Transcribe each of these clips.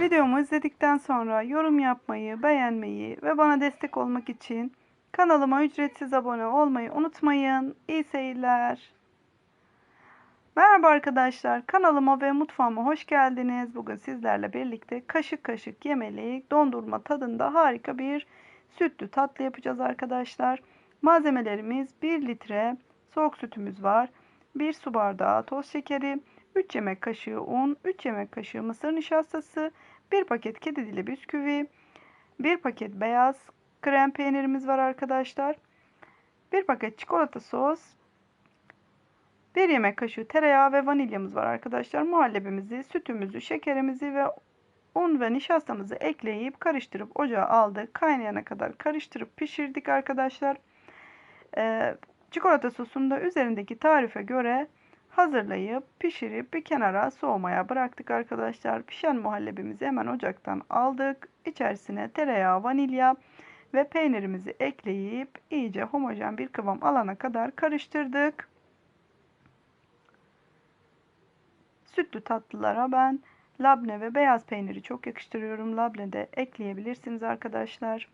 Videomu izledikten sonra yorum yapmayı, beğenmeyi ve bana destek olmak için kanalıma ücretsiz abone olmayı unutmayın. İyi seyirler. Merhaba arkadaşlar, kanalıma ve mutfağıma hoş geldiniz. Bugün sizlerle birlikte kaşık kaşık yemelik dondurma tadında harika bir sütlü tatlı yapacağız arkadaşlar. Malzemelerimiz 1 litre soğuk sütümüz var. 1 su bardağı toz şekeri, 3 yemek kaşığı un, 3 yemek kaşığı mısır nişastası, 1 paket kedi dili bisküvi, 1 paket beyaz krem peynirimiz var arkadaşlar. 1 paket çikolata sos, 1 yemek kaşığı tereyağı ve vanilyamız var arkadaşlar. Muhallebimizi, sütümüzü, şekerimizi ve un ve nişastamızı ekleyip karıştırıp ocağa aldık. Kaynayana kadar karıştırıp pişirdik arkadaşlar. Ee, çikolata sosunu da üzerindeki tarife göre hazırlayıp pişirip bir kenara soğumaya bıraktık arkadaşlar. Pişen muhallebimizi hemen ocaktan aldık. İçerisine tereyağı, vanilya ve peynirimizi ekleyip iyice homojen bir kıvam alana kadar karıştırdık. Sütlü tatlılara ben labne ve beyaz peyniri çok yakıştırıyorum. Labne de ekleyebilirsiniz arkadaşlar.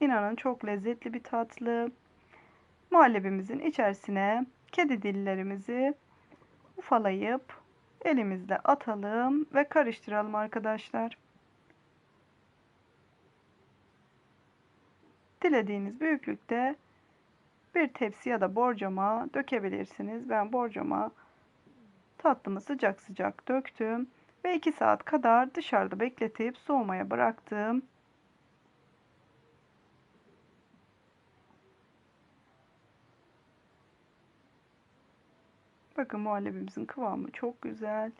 İnanın çok lezzetli bir tatlı. Muhallebimizin içerisine kedi dillerimizi ufalayıp elimizle atalım ve karıştıralım arkadaşlar. Dilediğiniz büyüklükte bir tepsi ya da borcama dökebilirsiniz. Ben borcama tatlımı sıcak sıcak döktüm ve 2 saat kadar dışarıda bekletip soğumaya bıraktım. Bakın muhallebimizin kıvamı çok güzel.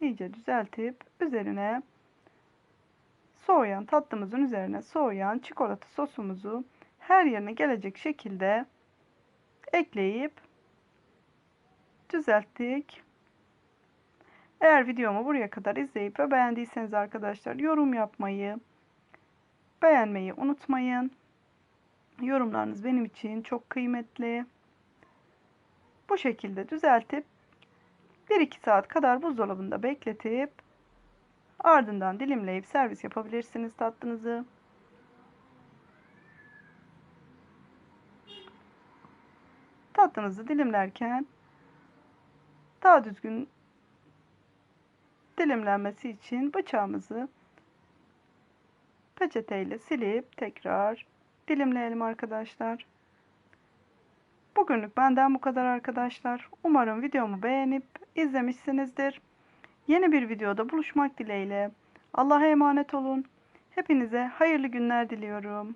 İyice düzeltip üzerine soğuyan tatlımızın üzerine soğuyan çikolata sosumuzu her yerine gelecek şekilde ekleyip düzelttik. Eğer videomu buraya kadar izleyip ve beğendiyseniz arkadaşlar yorum yapmayı, beğenmeyi unutmayın. Yorumlarınız benim için çok kıymetli. Bu şekilde düzeltip 1-2 saat kadar buzdolabında bekletip ardından dilimleyip servis yapabilirsiniz tatlınızı. Tatlınızı dilimlerken daha düzgün dilimlenmesi için bıçağımızı peçeteyle silip tekrar dilimleyelim arkadaşlar. Bugünlük benden bu kadar arkadaşlar. Umarım videomu beğenip izlemişsinizdir. Yeni bir videoda buluşmak dileğiyle. Allah'a emanet olun. Hepinize hayırlı günler diliyorum.